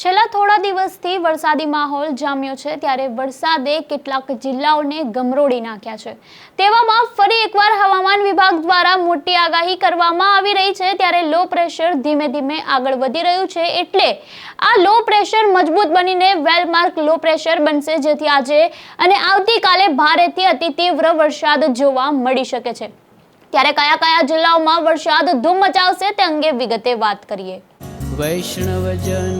છેલ્લા થોડા દિવસથી વરસાદી માહોલ જામ્યો છે, ત્યારે વરસાદે કેટલાક જિલ્લાઓને ગમરોડી નાખ્યા છે. તેવામાં ફરી એકવાર હવામાન વિભાગ દ્વારા મોટી આગાહી કરવામાં આવી રહી છે, ત્યારે લો પ્રેશર ધીમે ધીમે આગળ વધી રહ્યું છે, એટલે આ લો પ્રેશર મજબૂત બનીને વેલમાર્ક લો પ્રેશર બનશે, જેથી આજે અને આવતીકાલે ભારેથી અતિ તીવ્ર વરસાદ જોવા મળી શકે છે. ત્યારે કયા કયા જિલ્લાઓમાં વરસાદ ધૂમ મચાવશે તે અંગે વિગતે વાત કરીએ. વૈષ્ણવજન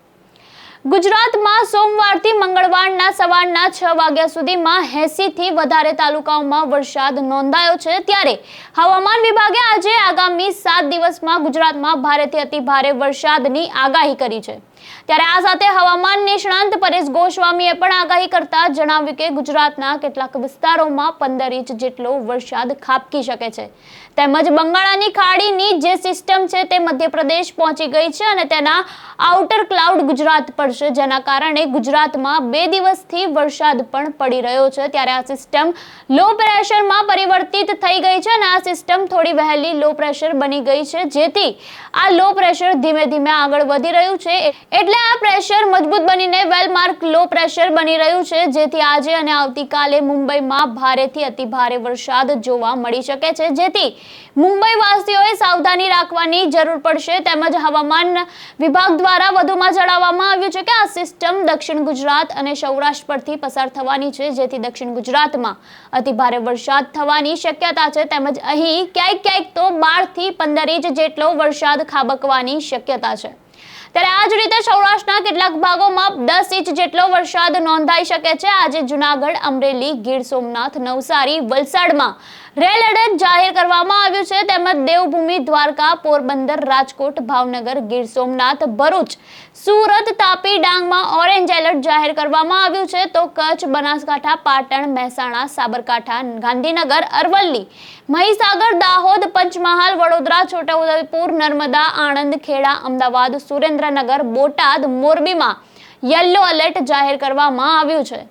ગુજરાતમાં સોમવારથી મંગળવારના સવારના છ વાગ્યા સુધીમાં 80 થી વધારે તાલુકાઓમાં વરસાદ નોંધાયો છે. ત્યારે હવામાન વિભાગે આજે આગામી સાત દિવસમાં ગુજરાતમાં ભારેથી અતિ ભારે વરસાદની આગાહી કરી છે. ત્યારે આ સાથે હવામાન નિષ્ણાંત પરેશ ગોસ્વામીએ પણ આગાહી કરતા જણાવ્યું કે ગુજરાતના કેટલાક વિસ્તારોમાં પંદર ઇંચ જેટલો વરસાદ ખાબકી શકે છે. તેમજ બંગાળાની ખાડીની જે સિસ્ટમ છે તે મધ્યપ્રદેશ પહોંચી ગઈ છે અને તેના આઉટર ક્લાઉડ ગુજરાત પર છે, જેના કારણે ગુજરાતમાં બે દિવસથી વરસાદ પણ પડી રહ્યો છે. ત્યારે આ સિસ્ટમ લો પ્રેશરમાં પરિવર્તિત થઈ ગઈ છે અને આ સિસ્ટમ થોડી વહેલી લો પ્રેશર બની ગઈ છે, જેથી આ લો પ્રેશર ધીમે ધીમે આગળ વધી રહ્યું છે. એટલે આ પ્રેશર મજબૂત બનીને વેલમાર્ક લો પ્રેશર બની રહ્યું છે, જેથી આજે અને આવતીકાલે મુંબઈમાં ભારેથી અતિ ભારે વરસાદ જોવા મળી શકે છે. જેથી મુંબઈવાસીઓએ સાવધાની રાખવાની જરૂર પડશે તેમજ હવામાન વિભાગ દ્વારા વધુમાં જણાવવામાં આવ્યું છે કે આ સિસ્ટમ દક્ષિણ ગુજરાત અને સૌરાષ્ટ્ર પરથી પસાર થવાની છે, જેથી દક્ષિણ ગુજરાતમાં અતિ ભારે વરસાદ થવાની શક્યતા છે. તેમજ અહીં ક્યાંક ક્યાંક તો બારથી પંદર ઇંચ જેટલો વરસાદ ખાબકવાની શક્યતા છે. ત્યારે આ જ રીતે સૌરાષ્ટ્રના કેટલાક ભાગોમાં દસ ઇંચ જેટલો વરસાદ નોંધાઈ શકે છે. આજે જુનાગઢ, અમરેલી, ગીર સોમનાથ, નવસારી, વલસાડમાં રેડ એલર્ટ જાહેર કરવામાં આવ્યું છે તેમજ દેવભૂમિ, દ્વારકા, પોરબંદર, રાજકોટ, ભાવનગર, ગીર સોમનાથ, ભરૂચ. સુરત તાપી ડાંગમાં ઓરેન્જ એલર્ટ જાહેર કરવામાં આવ્યું છે તો કચ્છ, બનાસકાંઠા, પાટણ, મહેસાણા, સાબરકાંઠા, ગાંધીનગર, અરવલ્લી. મહીસાગર, દાહોદ, પંચમહાલ, વડોદરા, છોટાઉદેપુર, નર્મદા, આણંદ, ખેડા, અમદાવાદ, સુરેન્દ્રનગર, બોટાદ, મોરબીમાં યલો એલર્ટ જાહેર કરવામાં આવ્યું છે.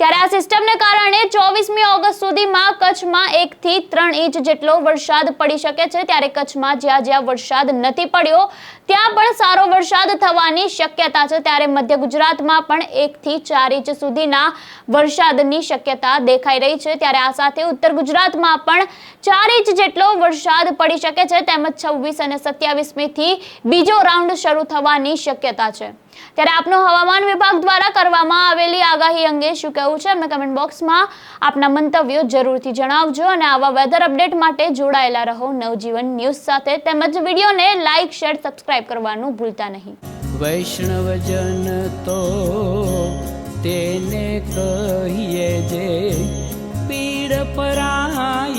ત્યારે આ સિસ્ટમને કારણે ચોવીસમી ઓગસ્ટ સુધીમાં કચ્છમાં એકથી ત્રણ ઇંચ જેટલો વરસાદ પડી શકે છે. ત્યારે કચ્છમાં જ્યાં જ્યાં વરસાદ નથી પડ્યો, ત્યાં પણ સારો વરસાદ થવાની શક્યતા છે. ત્યારે મધ્ય ગુજરાતમાં પણ એકથી ચાર ઇંચ સુધીના વરસાદની શક્યતા દેખાઈ રહી છે. ત્યારે આ સાથે ઉત્તર ગુજરાતમાં પણ ચાર ઇંચ જેટલો વરસાદ પડી શકે છે. તેમજ છવ્વીસ અને સત્યાવીસમી થી બીજો રાઉન્ડ શરૂ થવાની શક્યતા છે. ત્યારે આપનો હવામાન વિભાગ દ્વારા કરવામાં આવેલી આગાહી અંગે શું કહેવું છે અમને કમેન્ટ બોક્સમાં આપના મંતવ્યો જરૂરથી જણાવજો અને આવા વેધર અપડેટ માટે જોડાયેલા રહો. નવજીવન ન્યૂઝ સાથે તેમજ વિડીયોને લાઇક શેર સબસ્ક્રાઇબ કરવાનું ભૂલતા નહીં. વૈષ્ણવજન તો તેને કહીએ જે પીડ પરાઈ